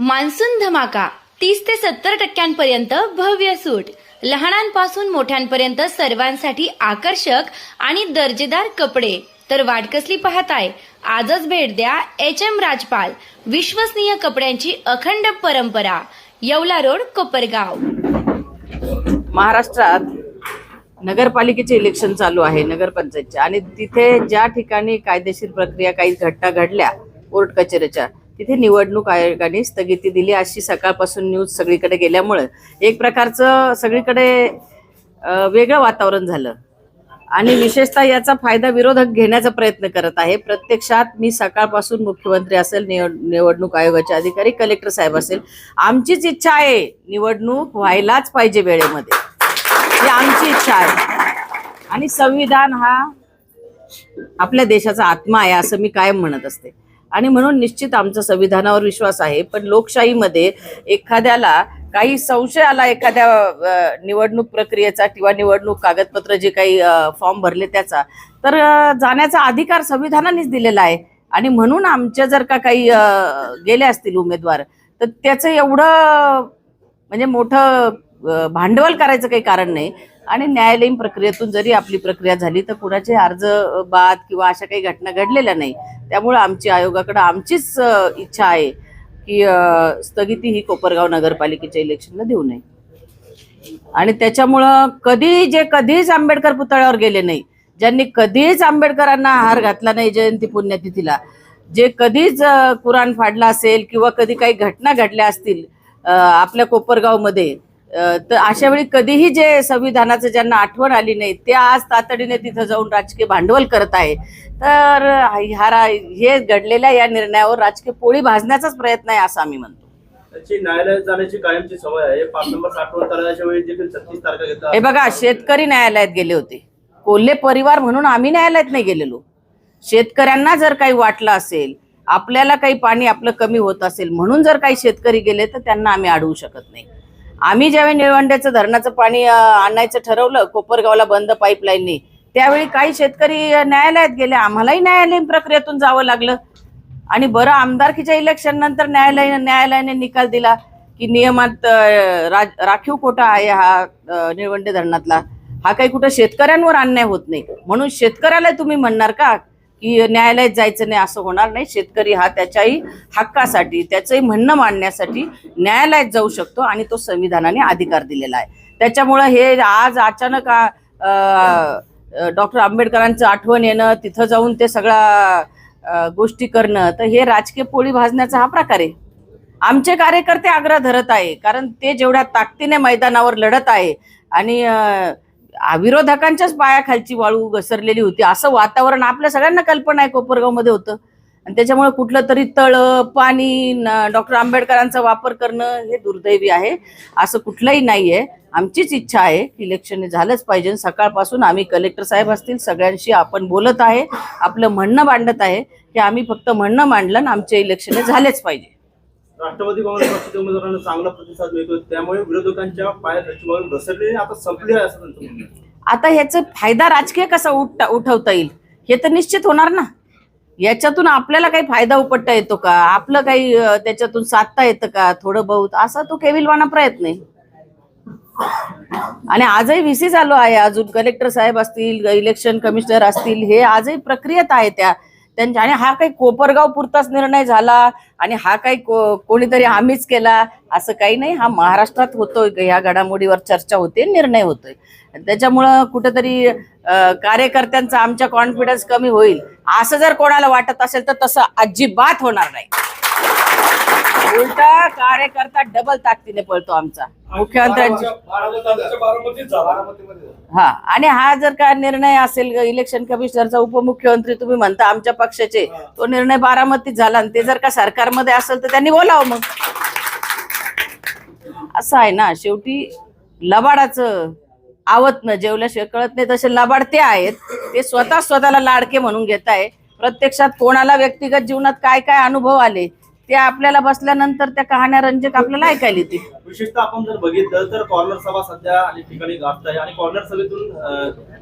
Monsoon धमाका तीस ते सत्तर टक्क्यांपर्यंत भव्य सूट. लहानांपासून मोठ्यांपर्यंत सर्वांसाठी आकर्षक आणि दर्जेदार कपडे. तर वाट कसली पाहताय? आजच भेट द्या एच एम राजपाल विश्वसनीय कपड्यांची अखंड परंपरा येवला रोड कोपरगाव. महाराष्ट्रात नगरपालिकेचे इलेक्शन चालू आहे नगरपंचायतचे. आणि तिथे ज्या ठिकाणी कायदेशीर प्रक्रिया काही घटना घडल्या कोर्ट कचेरीच्या तिथे निवडणूक आयोगाने स्थगिती दिली. अशी सकाळपासून न्यूज सगळीकडे गेल्यामुळं एक प्रकारचं सगळीकडे वेगळं वातावरण झालं. आणि विशेषतः याचा फायदा विरोधक घेण्याचा प्रयत्न करत आहे. प्रत्यक्षात मी सकाळपासून मुख्यमंत्री असेल निवड निवडणूक आयोगाचे अधिकारी कलेक्टर साहेब असेल आमचीच इच्छा आहे निवडणूक व्हायलाच पाहिजे वेळेमध्ये. ही आमची इच्छा आहे. आणि संविधान हा आपल्या देशाचा आत्मा आहे असं मी कायम म्हणत असते. आणि म्हणून निश्चित आमचा संविधानावर विश्वास आहे. पण लोकशाहीमध्ये एखाद्याला काही संशय आला एखाद्या निवडणूक प्रक्रियेचा किंवा निवडणूक कागदपत्र जे काही फॉर्म भरले त्याचा तर जाण्याचा अधिकार संविधानानेच दिलेला आहे. आणि म्हणून आमच्या जर का काही गेले असतील उमेदवार तर त्याचं एवढं म्हणजे मोठं भांडवल करायचं काही कारण नाही. आणि न्यायालयीन प्रक्रियेतून जरी आपली प्रक्रिया झाली तर कुणाचे अर्ज बाद किंवा अशा काही घटना घडलेल्या नाही. त्यामुळे आमची आयोगाकडे आमचीच इच्छा आहे की स्थगिती ही कोपरगाव नगरपालिकेच्या इलेक्शनला देऊ नये. आणि त्याच्यामुळं कधी जे कधीच आंबेडकर पुतळ्यावर गेले नाही ज्यांनी कधीच आंबेडकरांना हार घातला नाही जयंती पुण्यतिथीला जे कधीच कुराण फाडला असेल किंवा कधी काही घटना घडल्या असतील आपल्या कोपरगावमध्ये तर अशा वेळी कधीही जे संविधानाचं ज्यांना आठवण आली नाही ते आज तातडीने तिथं जाऊन राजकीय भांडवल करत आहे. तर ह्या हे घडलेल्या या निर्णयावर राजकीय पोळी भाजण्याचाच प्रयत्न आहे असं आम्ही म्हणतो. त्याची न्यायालयात जाण्याची कायमची सवय आहे. पाच नंबर साठवण तलावाच्या वेळी देखील छत्तीस तारखा घेतला हे बघा शेतकरी न्यायालयात गेले होते. कोल्हे परिवार म्हणून आम्ही न्यायालयात नाही गेलेलो. शेतकऱ्यांना जर काही वाटलं असेल आपल्याला काही पाणी आपलं कमी होत असेल म्हणून जर काही शेतकरी गेले तर त्यांना आम्ही अडवू शकत नाही. आम्ही ज्यावेळी निळवंड्याचं धरणाचं पाणी आणायचं ठरवलं कोपरगावला बंद पाईपलाईननी त्यावेळी काही शेतकरी न्यायालयात गेले. आम्हालाही न्यायालयीन प्रक्रियेतून जावं लागलं. आणि बरं आमदारकीच्या इलेक्शन नंतर न्यायालय न्यायालयाने निकाल दिला की नियमात रा- राखीव कोटा आहे हा निळवंडे धरणातला. हा काही कुठं शेतकऱ्यांवर अन्याय होत नाही. म्हणून शेतकऱ्याला तुम्ही म्हणणार का? की न्यायालयात जायचं नाही असं होणार नाही. शेतकरी हा त्याच्याही हक्कासाठी त्याचंही म्हणणं मांडण्यासाठी न्यायालयात जाऊ शकतो आणि तो संविधानाने अधिकार दिलेला आहे. त्याच्यामुळं हे आज अचानक डॉक्टर आंबेडकरांचं आठवण येणं तिथं जाऊन ते सगळा गोष्टी करणं तर हे राजकीय पोळी भाजण्याचा हा प्रकार आहे. आमचे कार्यकर्ते आग्रह धरत आहे कारण ते जेवढ्या ताकदीने मैदानावर लढत आहे आणि विरोधकांच्याच पायाखालची वाळू घसरलेली होती. असं वातावरण आपल्या सगळ्यांना कल्पना आहे कोपरगावमध्ये होतं. आणि त्याच्यामुळे कुठलं तरी तळ पाणी डॉक्टर आंबेडकरांचा वापर करणं हे दुर्दैवी आहे. असं कुठलंही नाही आहे आमचीच इच्छा आहे की इलेक्शन झालंच पाहिजे सकाळपासून आम्ही कलेक्टर साहेब असतील सगळ्यांशी आपण बोलत आहे. आपलं म्हणणं मांडत आहे की आम्ही फक्त म्हणणं मांडलं आणि आमचे इलेक्शन झालेच पाहिजे. राष्ट्रवादी काँग्रेस पक्षाच्या उमेदवारांना चांगला प्रतिसाद मिळतो त्यामुळे विरोधकांच्या पायाखालची वाळू घसरली आता संपली आहे असं त्यांचं म्हणणं आहे. आता ह्याचा फायदा राजकीय कसा उठ उठवता येईल? हे तर निश्चित होणार ना? याच्यातून आपल्याला काही फायदा उपटता येतो का? आपलं काही अं, त्याच्यातून साधता येतं का? थोडं बहुत? असा तो केविलवाना प्रयत्न आहे. आणि आजही व्हीसी चालू आहे. अजून कलेक्टर साहेब असतील इलेक्शन कमिशनर असतील हे आजही प्रक्रियेत आहे त्या. त्यांच्या आणि हा काही कोपरगाव पुरताच निर्णय झाला आणि हा काही को- कोणीतरी आम्हीच केला असं काही नाही. हा महाराष्ट्रात होतोय ह्या घडामोडीवर चर्चा होते निर्णय होतोय. त्याच्यामुळं कुठेतरी कार्यकर्त्यांचा आमच्या कॉन्फिडन्स कमी होईल. असं जर कोणाला वाटत असेल तर तसं अजिबात होणार नाही. उलटा कार्यकर्ता डबल ताकदीने पळतो आमचा. मुख्यमंत्र्यांची हा आणि हा जर का निर्णय असेल इलेक्शन कमिशनरचा उपमुख्यमंत्री तुम्ही म्हणता आमच्या पक्षाचे तो निर्णय बारामतीत झाला आणि ते जर का सरकारमध्ये असेल तर त्यांनी बोलावं मग. असं आहे ना शेवटी लबाडाचं आवत न जेवल्याशिवाय कळत नाही. तसे लबाड ते आहेत ते स्वतः स्वतःला लाडके म्हणून घेत आहे प्रत्यक्षात कोणाला व्यक्तिगत जीवनात काय काय अनुभव आले ते आपल्याला बसल्यानंतर त्या कहाण्या रंजक आपल्याला ऐकायला येतील. विशेषतः आपण जर बघितलं तर कॉर्नर सभा सध्या अनेक ठिकाणी गाजत आहे आणि कॉर्नर सभेतून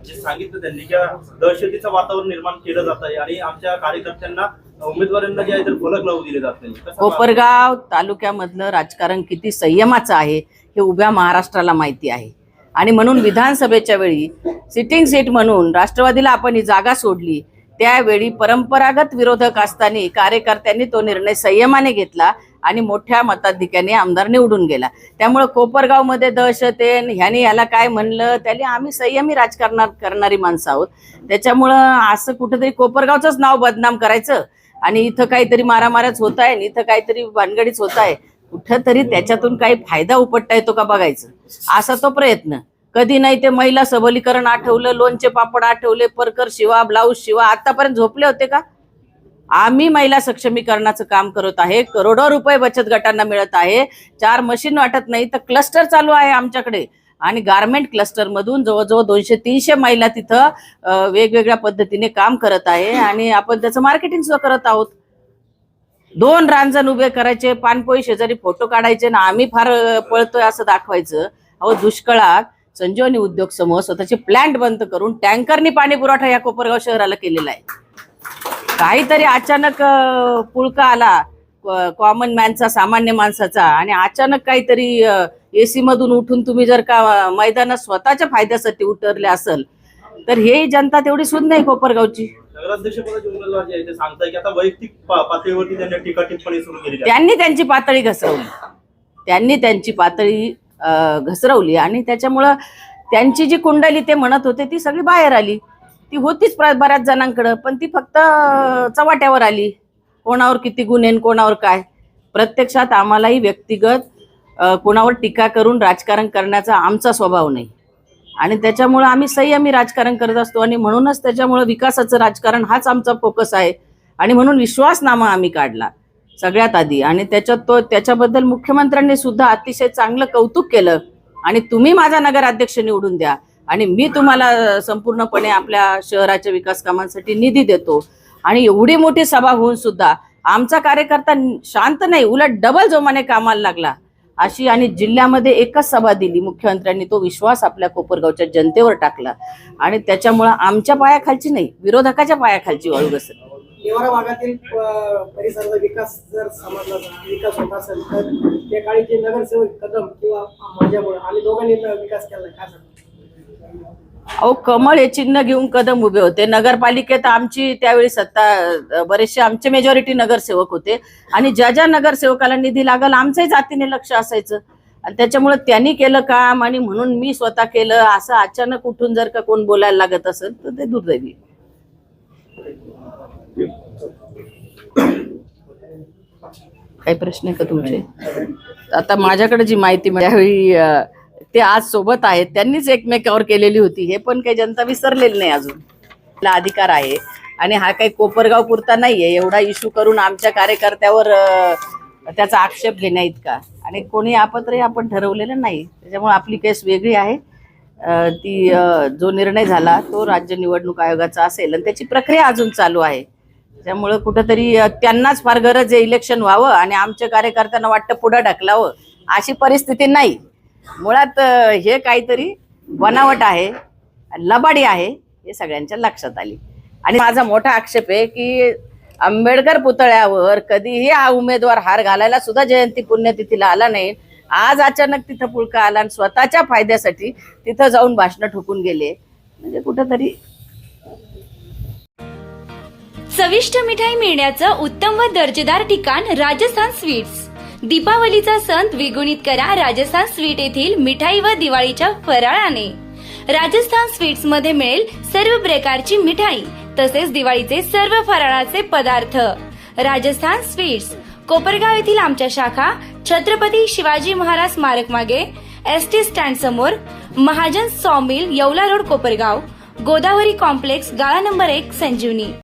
जे सांगितलं त्यांनी की दहशतीचं वातावरण निर्माण केलं जात आहे आणि आमच्या कार्यकर्त्यांना उमेदवारांना जे आहे तर फलक लावू दिले जात नाही. कसं कोपरगाव तालुक्यामधलं राजकारण किती संयमाचं आहे हे उभ्या महाराष्ट्राला माहिती आहे. आणि म्हणून विधानसभेच्या वेळी सिटिंग सीट म्हणून राष्ट्रवादीला आपण ही जागा सोडली. त्यावेळी परंपरागत विरोधक असताना कार्यकर्त्यांनी तो निर्णय संयमाने घेतला आणि मोठ्या मताधिक्याने आमदार निवडून गेला. त्यामुळे कोपरगावमध्ये दहशत आहे ह्याने ह्याला काय म्हणलं? त्याने आम्ही संयमी राजकारणात करणारी माणसं आहोत. त्याच्यामुळं असं कुठंतरी कोपरगावचंच नाव बदनाम करायचं आणि इथं काहीतरी मारामाऱ्याच होत आहे आणि इथं काहीतरी भानगडीच होत आहे. कुठंतरी त्याच्यातून काही फायदा उपटता येतो का बघायचं? असा तो प्रयत्न. कधी नाही ते महिला सबलीकरण आठवलं लोणचे पापड आठवले परकर शिवा ब्लाऊज शिवा आतापर्यंत झोपले होते का? आम्ही महिला सक्षमीकरणाचं काम करत आहे. करोडो रुपये बचत गटांना मिळत आहे. चार मशीन वाटत नाही तर क्लस्टर चालू आहे आमच्याकडे. आणि गारमेंट क्लस्टर मधून जवळजवळ दोनशे तीनशे महिला तिथं वेगवेगळ्या पद्धतीने काम करत आहे. आणि आपण त्याचं मार्केटिंग सुद्धा करत आहोत. दोन रांजण उभे करायचे पानपोई शेजारी फोटो काढायचे ना आम्ही फार पळतोय असं दाखवायचं. अहो दुष्काळात संजीवनी उद्योग समूह स्वतःचे प्लांट बंद करून टँकरनी पाणी पुरवठा या कोपरगाव शहराला केलेला आहे. काहीतरी अचानक पुळका आला. कॉमन मॅनचा सामान्य माणसाचा. आणि अचानक काहीतरी एसी मधून उठून तुम्ही जर का मैदानात स्वतःच्या फायद्यासाठी उतरले असेल तर हे जनता तेवढी सुद्धा नाही कोपरगावची. त्यांनी त्यांची पातळी घसरवली. त्यांनी त्यांची पातळी घसरवली. आणि त्याच्यामुळं त्यांची जी कुंडली ते म्हणत होते ती सगळी बाहेर आली. ती होतीच प्र- बऱ्याच जणांकडं पण ती फक्त चवाट्यावर आली. कोणावर किती गुन्हे कोणावर काय. प्रत्यक्षात आम्हालाही व्यक्तिगत कोणावर टीका करून राजकारण करण्याचा आमचा स्वभाव नाही. आणि त्याच्यामुळं आम्ही संयमी राजकारण करत असतो आणि म्हणूनच त्याच्यामुळं विकासाचं राजकारण हाच आमचा फोकस आहे. आणि म्हणून विश्वासनामा आम्ही काढला. सगळ्यात आधी. आणि त्याच्यात तो त्याच्याबद्दल मुख्यमंत्र्यांनी सुद्धा अतिशय चांगलं कौतुक केलं. आणि तुम्ही माझा नगराध्यक्ष निवडून द्या. आणि मी तुम्हाला संपूर्णपणे आपल्या शहराच्या विकास कामांसाठी निधी देतो. आणि एवढी मोठी सभा होऊन सुद्धा आमचा कार्यकर्ता शांत नाही उलट डबल जोमाने कामाला लागला. अशी आणि जिल्ह्यामध्ये एकच सभा दिली. मुख्यमंत्र्यांनी तो विश्वास आपल्या कोपरगावच्या जनतेवर टाकला. आणि त्याच्यामुळं आमच्या पायाखालची नाही विरोधकाच्या पायाखालची वाळू घसरली. निवारा भागातील परिसराचा विकास जर समजला विकास होत असेल तर त्या काळी जे नगरसेवक कदम किंवा माझ्यामुळे आम्ही दोघांनी विकास केला काय सांगतो अहो कमळ हे चिन्ह घेऊन कदम उभे होते. नगरपालिकेत आमची त्यावेळी सत्ता बरेचसे आमचे मेजॉरिटी नगरसेवक होते. आणि ज्या ज्या नगरसेवकाला निधी लागल आमचंही जातीने लक्ष असायचं. आणि त्याच्यामुळे त्यांनी केलं काम आणि म्हणून मी स्वतः केलं. असं अचानक उठून जर का कोण बोलायला लागत असेल तर ते दुर्दैवी. काही प्रश्न आहे का तुमचे? आता माझ्याकडे जी माहिती मिळावी ते आज सोबत आहेत. त्यांनीच एकमेकावर केलेली होती. हे पण काही जनता विसरलेली नाही अजून. आपला अधिकार आहे. आणि हा काही कोपरगाव पुरता नाहीये. एवढा इश्यू करून आमच्या कार्यकर्त्यावर त्याचा आक्षेप घेण्या इतका. आणि कोणी आपत्रही आपण ठरवलेलं नाही. त्याच्यामुळे आपली केस वेगळी आहे. ती जो निर्णय झाला तो राज्य निवडणूक आयोगाचा असेल. आणि त्याची प्रक्रिया अजून चालू आहे. त्यामुळं कुठंतरी त्यांनाच फार गरज आहे इलेक्शन व्हावं आणि आमच्या कार्यकर्त्यांना वाटतं पुढं ढकलावं अशी परिस्थिती नाही. मुळात हे काहीतरी बनावट आहे लबाडी आहे हे सगळ्यांच्या लक्षात आली. आणि माझा मोठा आक्षेप आहे की आंबेडकर पुतळ्यावर कधीही हा उमेदवार हार घालायला सुद्धा जयंती पुण्यतिथीला आला नाही. आज अचानक तिथं पुळका आला आणि स्वतःच्या फायद्यासाठी तिथं जाऊन भाषणं ठोकून गेले. म्हणजे कुठंतरी चविष्ट मिठाई मिळण्याचं उत्तम व दर्जेदार ठिकाण राजस्थान स्वीट्स. दीपावलीचा सण द्विगुणित करा राजस्थान स्वीट येथील मिठाई व दिवाळीच्या फराळाने. राजस्थान स्वीट्समध्ये मिळेल सर्व प्रकारची मिठाई तसेच दिवाळीचे सर्व फराळाचे पदार्थ. राजस्थान स्वीट्स. कोपरगाव येथील आमच्या शाखा छत्रपती शिवाजी महाराज स्मारक मागे एस टी स्टँड समोर Mahajan sawmill Yeola road Kopargaon Godavari complex गाळा नंबर एक संजीवनी.